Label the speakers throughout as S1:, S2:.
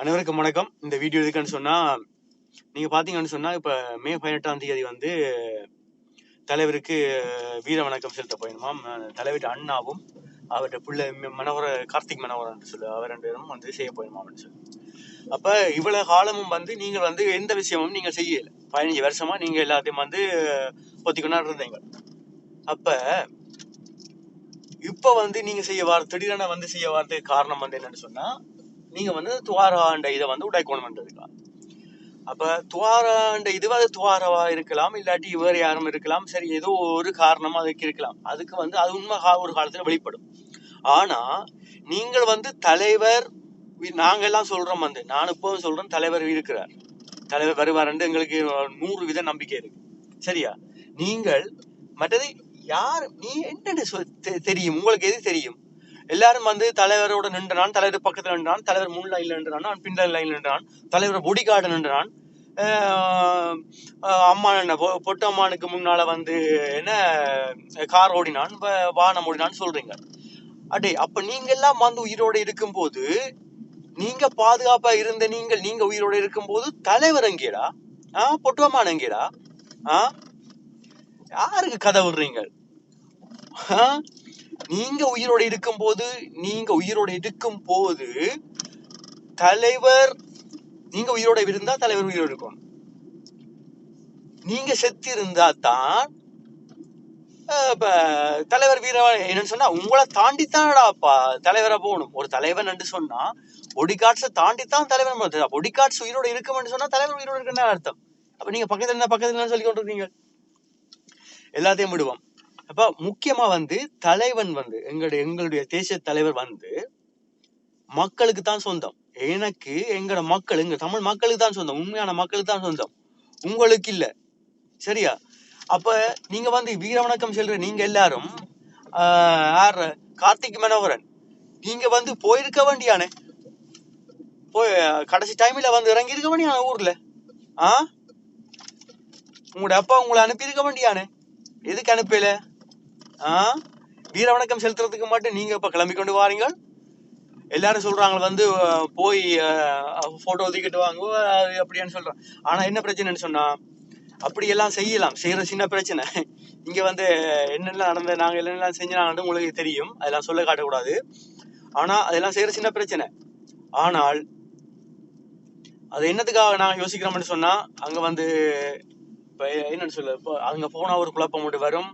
S1: அனைவருக்கும் வணக்கம். இந்த வீடியோ எதுக்குன்னு சொன்னா நீங்க பாத்தீங்கன்னு சொன்னா இப்ப மே பதினெட்டாம் தேதி வந்து தலைவருக்கு வீர வணக்கம் செலுத்த போயிருமாம் தலைவர் அண்ணாவும் அவர்கிட்ட பிள்ளை மனோகர கார்த்திக் மனோகரன் சொல்லு அவர் ரெண்டு பேரும் வந்து செய்ய போயிருமாம்னு சொல்லி. அப்ப இவ்வளவு காலமும் வந்து நீங்க வந்து எந்த விஷயமும் நீங்க செய்யல. பதினஞ்சு வருஷமா நீங்க எல்லாத்தையும் வந்து பொத்திக்கொண்டா இருந்தீங்க. அப்ப இப்ப வந்து நீங்க செய்ய வார்த்தை திடீரென வந்து செய்ய வார்த்தை காரணம் வந்து என்னன்னு சொன்னா நீங்க வந்து துவாராண்ட இதை வந்து உடைக்கணும்ன்றதுக்கா அப்ப துவாராண்ட இது துவாரவா இருக்கலாம் இல்லாட்டி இவர் யாரும் இருக்கலாம் சரி ஏதோ ஒரு காரணமா அதுக்கு இருக்கலாம். அதுக்கு வந்து அது உண்மை ஒரு காலத்துல வெளிப்படும். ஆனா நீங்கள் வந்து தலைவர் வி- நாங்க எல்லாம் சொல்றோம் வந்து நான் இப்பவும் சொல்றேன் தலைவர் இருக்கிறார். தலைவர் வருவார்ன்ட்டு எங்களுக்கு நூறு வித நம்பிக்கை இருக்கு. சரியா? நீங்கள் மற்றது யார் நீ என்னென்ன சொல் தெ- தெரியும். உங்களுக்கு எது தெரியும்? எல்லாரும் வந்து தலைவரோட நின்றான் தலைவர் பக்கத்துல நின்றான் தலைவர் முன் லைன்ல நின்றான் நான் பின் லைன்ல நின்றான் தலைவர் பொடிகார்டு நின்றான். அம்மா என்ன பொ- பொட்டு அம்மானுக்கு முன்னால வந்து என்ன கார் ஓடினான் வாகனம் ஓடினான்னு சொல்றீங்க. அடே அப்ப நீங்க எல்லாம் வந்து உயிரோட இருக்கும்போது நீங்க பாதுகாப்பா இருந்த நீங்கள் நீங்க உயிரோட இருக்கும்போது தலைவர் எங்கேடா? ஆ பொட்டுவம்மான் எங்கேடா? ஆ? யாருக்கு கதை விடுறீங்க? ஆ? நீங்க உயிரோட இருக்கும்போது நீங்க உயிரோட இருக்கும் போது தலைவர் நீங்க உயிரோட இருந்தா தலைவர் உயிரோட இருக்கும். நீங்க செத்து இருந்தா தான் இப்ப தலைவர் வீர என்னன்னு சொன்னா உங்களை தாண்டித்தானடாப்பா தலைவரா போகணும். ஒரு தலைவன் என்று சொன்னா ஒடிகாட்ஸை தாண்டித்தான் தலைவர் போகணும். ஒடிகாட்ஸ் உயிரோட இருக்கும்னு சொன்னா தலைவர் உயிரோட இருக்குன்னு அர்த்தம்? அப்ப நீங்க பக்கத்துல என்ன பக்கத்துல சொல்லி கொண்டிருக்கீங்க? எல்லாத்தையும் விடுவோம். அப்ப முக்கியமா வந்து தலைவன் வந்து எங்களுடைய எங்களுடைய தேசிய தலைவர் வந்து மக்களுக்கு தான் சொந்தம். எனக்கு எங்கட மக்கள் எங்க தமிழ் மக்களுக்கு தான் சொந்தம். உண்மையான மக்களுக்கு தான் சொந்தம். உங்களுக்கு இல்ல. சரியா? அப்ப நீங்க வந்து வீர வணக்கம் செல்ற நீங்க எல்லாரும் ஆஹ், யார் கார்த்திக் மனோகரன் நீங்க வந்து போயிருக்க வேண்டியானே? போய் கடைசி டைம்ல வந்து இறங்கி இருக்க வேண்டியான ஊர்ல? ஆ? உங்களோட அப்பா உங்களை அனுப்பி இருக்க வேண்டியானே? எதுக்கு அனுப்பல? ஆ? வீர வணக்கம் செலுத்துறதுக்கு மட்டும் நீங்க இப்ப கிளம்பி கொண்டு வாரீங்க? எல்லாரும் சொல்றாங்க வந்து போய் போட்டோ ஒதுக்கிட்டு வாங்க அது அப்படின்னு சொல்றாங்க ஆனா என்ன பிரச்சனைன்னு சொன்னா அப்படி எல்லாம் செய்யலாம். செய்யற சின்ன பிரச்சனை. இங்க வந்து என்னெல்லாம் நடந்த நாங்க என்னெல்லாம் செஞ்சாங்க உங்களுக்கு தெரியும். அதெல்லாம் சொல்ல காட்டக்கூடாது. ஆனா அதெல்லாம் செய்யற சின்ன பிரச்சனை. ஆனால் அது என்னத்துக்காக நாங்க யோசிக்கிறோம்னு சொன்னா அங்க வந்து இப்ப என்னென்னு சொல்ல இப்போ அங்க போனா ஒரு குழப்பம் மட்டும் வரும்.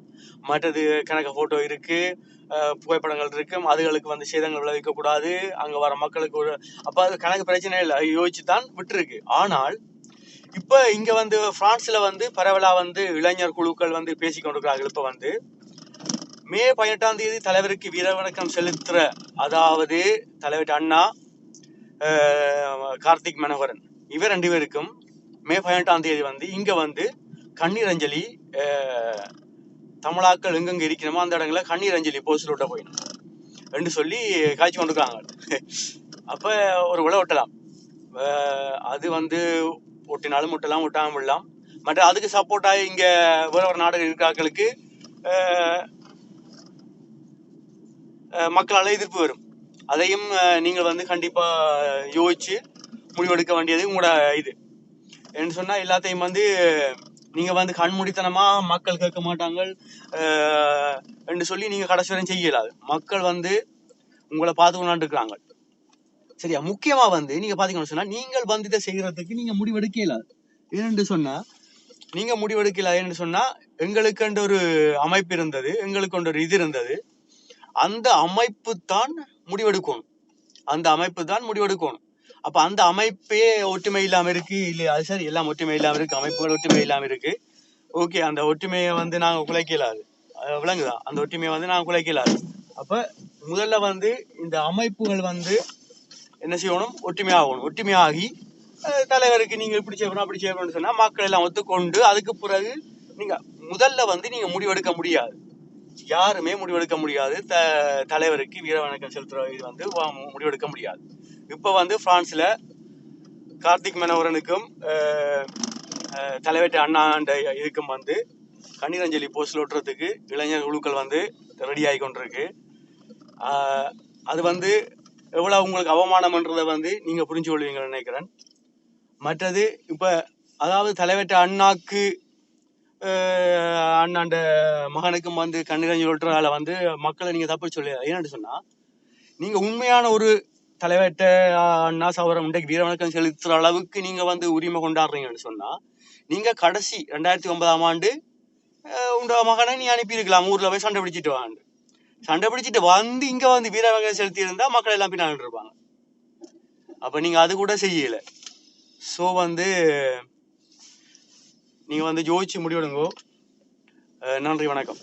S1: மற்றது கணக்கு போட்டோ இருக்கு புகைப்படங்கள் இருக்கு அதுகளுக்கு வந்து சேதங்கள் விளைவிக்க கூடாது. அங்க வர மக்களுக்கு ஒரு அப்ப அது கணக்கு பிரச்சனை இல்லை யோசிச்சு தான் விட்டுருக்கு. ஆனால் இப்ப இங்க வந்து பிரான்ஸ்ல வந்து பரவலா வந்து இளைஞர் குழுக்கள் வந்து பேசிக்கொண்டிருக்கிறார்கள் இப்ப வந்து மே பதினெட்டாம் தேதி தலைவருக்கு வீரவணக்கம் செலுத்துகிற செலுத்துற அதாவது தலைவர் அண்ணா கார்த்திக் மனோகரன் இவர் ரெண்டு பேருக்கும் மே பதினெட்டாம் தேதி வந்து இங்க வந்து கண்ணீர் அஞ்சலி தமிழாக்கள் எங்கெங்க இருக்கணுமோ அந்த இடங்கள கண்ணீர் அஞ்சலி போஸ்டர் விட்ட போயிடும் ரெண்டு சொல்லி காய்ச்சி கொண்டுருக்காங்க அப்போ ஒரு விழா ஒட்டலாம். அது வந்து ஒட்டினாலும் ஒட்டலாம் ஒட்டாமல் விடலாம். மற்ற அதுக்கு சப்போர்ட்டாக இங்கே வேற ஒரு நாடுகள் இருக்காக்களுக்கு மக்களால் எதிர்ப்பு வரும். அதையும் நீங்கள் வந்து கண்டிப்பாக யோசிச்சு முடிவெடுக்க வேண்டியது உங்களோட இது. என்ன சொன்னால் எல்லாத்தையும் வந்து நீங்க வந்து கண்மூடித்தனமா மக்கள் கேட்க மாட்டாங்க என்று சொல்லி நீங்க கடைசி வரையும் செய்ய இயலாது மக்கள் வந்து உங்களை பார்த்து கொண்டாண்டு சரியா? முக்கியமா வந்து நீங்க பாத்தீங்கன்னு சொன்னா நீங்கள் வந்து இதை செய்யறதுக்கு நீங்க முடிவெடுக்க இயலாது ஏன்னு சொன்னா நீங்க முடிவெடுக்கல ஏன்னு சொன்னா எங்களுக்கு ஒரு அமைப்பு இருந்தது எங்களுக்கு ஒரு இது இருந்தது. அந்த அமைப்பு தான் முடிவெடுக்கணும். அந்த அமைப்பு தான் முடிவெடுக்கணும். அப்ப அந்த அமைப்பே ஒற்றுமை இல்லாம இருக்கு. இல்ல அது சரி எல்லாம் ஒற்றுமை இல்லாம இருக்கு. அமைப்புகள் ஒற்றுமை இல்லாம இருக்கு. ஓகே அந்த ஒற்றுமையை வந்து நாங்க குலைக்கலாது விளங்குதா? அந்த ஒற்றுமையை வந்து நாங்க குலைக்கலாது அப்ப முதல்ல வந்து இந்த அமைப்புகள் வந்து என்ன செய்யணும்? ஒற்றுமையாகணும் ஒற்றுமையாகி தலைவருக்கு நீங்க இப்படி செய்யணும் அப்படி செய்யணும்னு சொன்னா மக்கள் எல்லாம் ஒத்துக்கொண்டு அதுக்கு பிறகு நீங்க முதல்ல வந்து நீங்க முடிவெடுக்க முடியாது. யாருமே முடிவெடுக்க முடியாது. த தலைவருக்கு வீர வணக்கம் செலுத்துற இது வந்து வா- முடிவெடுக்க முடியாது. இப்போ வந்து ஃப்ரான்ஸில் கார்த்திக் மனோகரனுக்கும் அஹ், தலைவர் அண்ணாண்ட இதுக்கும் வந்து கண்ணீரஞ்சலி போஸ்ட் ஓட்டுறதுக்கு இளைஞர் குழுக்கள் வந்து ரெடி ஆகி கொண்டிருக்கு. அது வந்து எவ்வளோ உங்களுக்கு அவமானம்ன்றதை வந்து நீங்கள் புரிஞ்சு கொள்வீங்கன்னு நினைக்கிறேன். மற்றது இப்போ அதாவது தலைவர்கிட்ட அண்ணாக்கு அண்ணாண்ட மகனுக்கும் வந்து கண்ணிரஞ்சு சொல்றதால வந்து மக்களை நீங்கள் தப்பு சொல்லி ஏன்னு சொன்னால் நீங்கள் உண்மையான ஒரு தலைவர்கிட்ட அண்ணா சவரம் இன்றைக்கு வீரவணக்கம் செலுத்துற அளவுக்கு நீங்க வந்து உரிமை கொண்டாடுறீங்கன்னு சொன்னா நீங்க கடைசி ரெண்டாயிரத்தி ஒன்பதாம் ஆண்டு உங்க மகனை நீ அனுப்பியிருக்கலாம். ஊர்ல போய் சண்டை பிடிச்சிட்டு வாண்டு சண்டை பிடிச்சிட்டு வந்து இங்க வந்து வீரவணக்கம் செலுத்தி இருந்தா மக்கள் எல்லாம் பின்னாடி இருப்பாங்க அப்ப நீங்க அது கூட செய்யல. ஸோ வந்து நீங்க வந்து ஜோதிச்சு முடிவெடுங்கோ. நன்றி வணக்கம்.